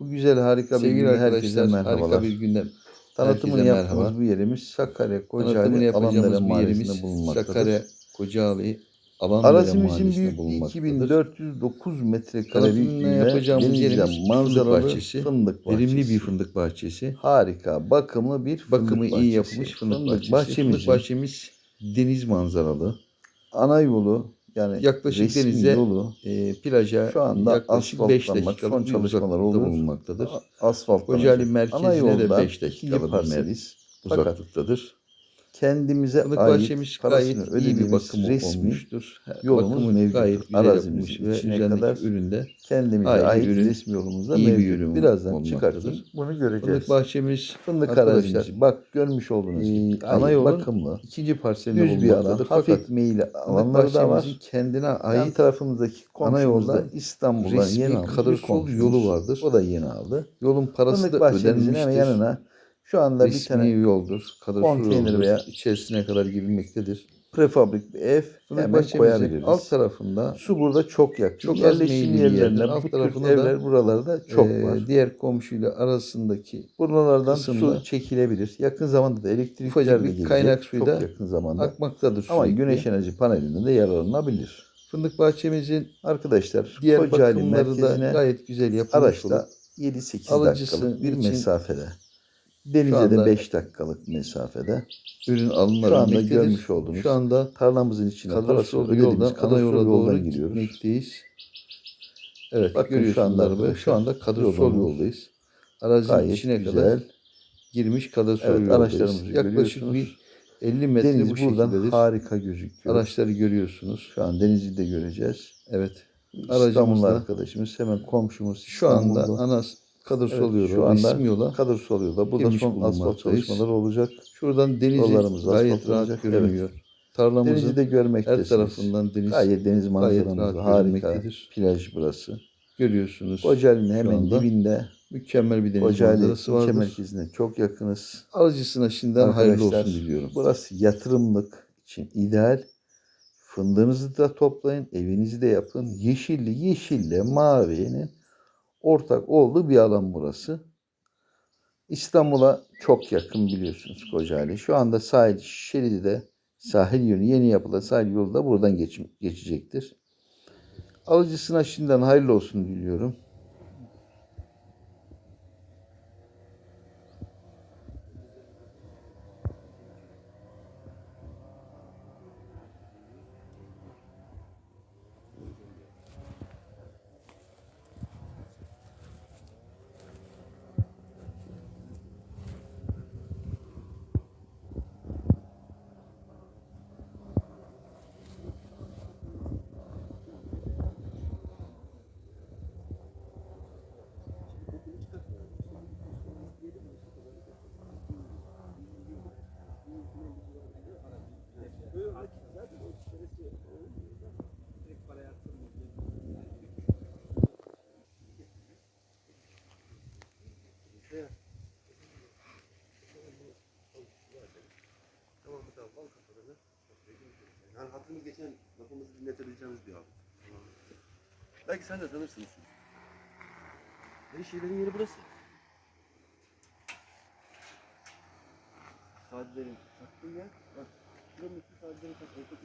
Bu güzel harika bir Sevgili günde herkese merhabalar. harika bir gündem. Tanıtımını herkese yaptığımız merhaba. bu yerimiz Sakarya Kocaeli Alandere Mahallesi'nde bulunmaktadır. Sakarya Kocaeli Alandere Arazimizin büyüklüğü bulunmaktadır. 2409 metrekare büyüklüğünde yapacağımız denizden yerimiz manzaralı fındık bahçesi. fındık bahçesi. Verimli bir fındık bahçesi. Harika, bakımlı bir fındık Bakımı bahçesi. iyi yapılmış fındık, bahçesi. bahçemizin Fındık bahçemiz deniz manzaralı. ana yolu yani Yaklaşık denize yolu E, plaja Şu anda yaklaşık 5 asfaltlanmak, dakikalık son bir çalışmalar bulunmaktadır. asfalt Kocaeli merkezine de 5 ikinci dakikalık bir parseliz. mer- Fakat uzaklıktadır. Kendimize Fındık ait parasını gayet iyi bir ödediğimiz bakımı resmi olmuştur. yolumuz Bakımı mevcut. gayet yapılmış ve üzerindeki kadar üründe kendimize Aynı ait ürün, resmi yolumuzda iyi bir mevcut. ürün Birazdan olmaktadır. çıkartın. Bunu göreceğiz. fındık bahçemiz Fındık arazimiz. Bak görmüş olduğunuz gibi. e, Gayet ana yolun bakımlı. ikinci parselinde Düz bir alan. Hafif meyili alanları da var. kendine Yan ait tarafımızdaki ana yolda İstanbul'dan yeni almış komşumuz. yolu vardır. O da yeni aldı. yolun parası da ödenmiştir. yanına şu anda bir Resmi tane yoldur. Konteyner veya- içerisine kadar girilmektedir. prefabrik bir ev Fındık hemen koyabiliriz. alt tarafında Su burada çok yakın. Çok Yerleşim bir yerlerinde. Alt bu tarafında da, evler buralarda çok e, var. diğer komşuyla arasındaki Buralardan kısımda su çekilebilir. Yakın zamanda da de bir kaynak suyu da yakın zamanda. akmaktadır Ama güneş enerji panelinden de yararlanabilir. Fındık bahçemizin Arkadaşlar diğer bakımları da gayet güzel yapılmış araçta olup 7-8 alıcısı dakikalık bir mesafede. Denize de 5 dakikalık mesafede. ürün Şu anda görmüş olduğunuz Şu anda tarlamızın içine ödediğimiz yoldan ana yola doğru giriyoruz. gitmekteyiz. Evet Bakın şu anda arabayı. Şu anda yolumuz yoldayız. Arazinin Gayet içine güzel. kadar girmiş Kadırsol Evet, yoldayız. araçlarımızı Yaklaşık bir 50 metre Deniz bu buradan şekildedir. harika gözüküyor. Araçları görüyorsunuz. Şu an denizi de göreceğiz. Evet. İstanbul'da Aracımızda arkadaşımız hemen komşumuz şu anda İstanbul'da. Kadırsol Evet, yolu, şu anda resmi yola. Kadırsol yolda. Burada son asfalt çalışmaları olacak. Şuradan denizi gayet rahat olacak. görünüyor. Denizi Tarlamızın de her görmektesiniz. tarafından deniz Gayet deniz manzaramız harika. Plaj burası. Görüyorsunuz. Kocaeli'nin hemen dibinde. Mükemmel bir deniz Kocaeli manzarası vardır. merkezine çok yakınız. Alıcısına şimdiden hayırlı Arkadaşlar, olsun diliyorum. Burası yatırımlık için ideal. Fındığınızı da toplayın, evinizi de yapın. Yeşilli, yeşille mavinin ortak olduğu bir alan burası. İstanbul'a çok yakın biliyorsunuz Kocaeli. Şu anda sahil şeridi de sahil yönü yeni yapılan sahil yolu da buradan geç, geçecektir. Alıcısına şimdiden hayırlı olsun diliyorum. Yani hatırımız geçen lafımızı dinletebileceğimiz bir abi. Belki sen de tanırsın ismini. Her şeylerin yeri burası. Saatlerin sattığı yer. Bak. Şuranın üstü saatlerin sattığı. Orta